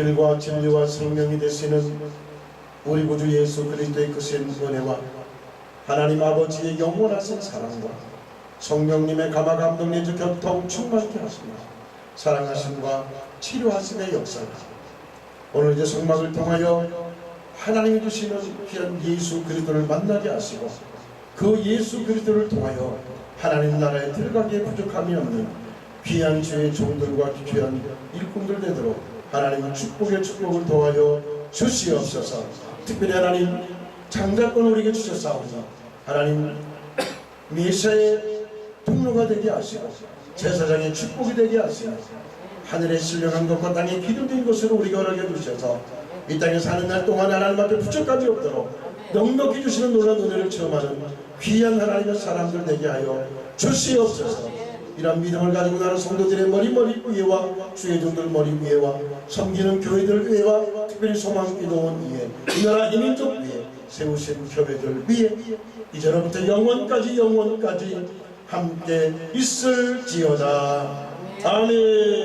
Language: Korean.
길과 진리와 생명이 되시는 우리 구주 예수 그리스도의 크신 은혜와 하나님 아버지의 영원하신 사랑과 성령님의 감화 내주 교통 충만케 하시며 사랑하심과 치료하심의 역사가 오늘 이제 성막을 통하여 하나님이 주시는 귀한 예수 그리스도를 만나게 하시고 그 예수 그리스도를 통하여 하나님 나라에 들어가기에 부족함이 없는 귀한 주의 종들과 귀한 일꾼들 되도록 하나님 축복의 축복을 도와여 주시옵소서. 특별히 하나님 장자권을 우리에게 주셨사오니 하나님 메시아의 통로가 되게 하시고 제사장의 축복이 되게 하시고 하늘에 신령한 것과 땅에 기름진 것으로 우리가 허락해 주셔서 이 땅에 사는 날 동안 하나님 앞에 부족함이 없도록 넉넉히 주시는 놀라운 은혜를 체험하는 귀한 하나님의 사람들 되게 하여 주시옵소서 이런 믿음을 가지고 나는 성도들의 머리 머리 위에와 주의 종들 머리 위에와 섬기는 교회들 위에와 특별히 소망기도원 위에 이 나라 이민족 위에 세우신 교회들 위에 이제로부터 영원까지 영원까지 함께 있을지어다. 아멘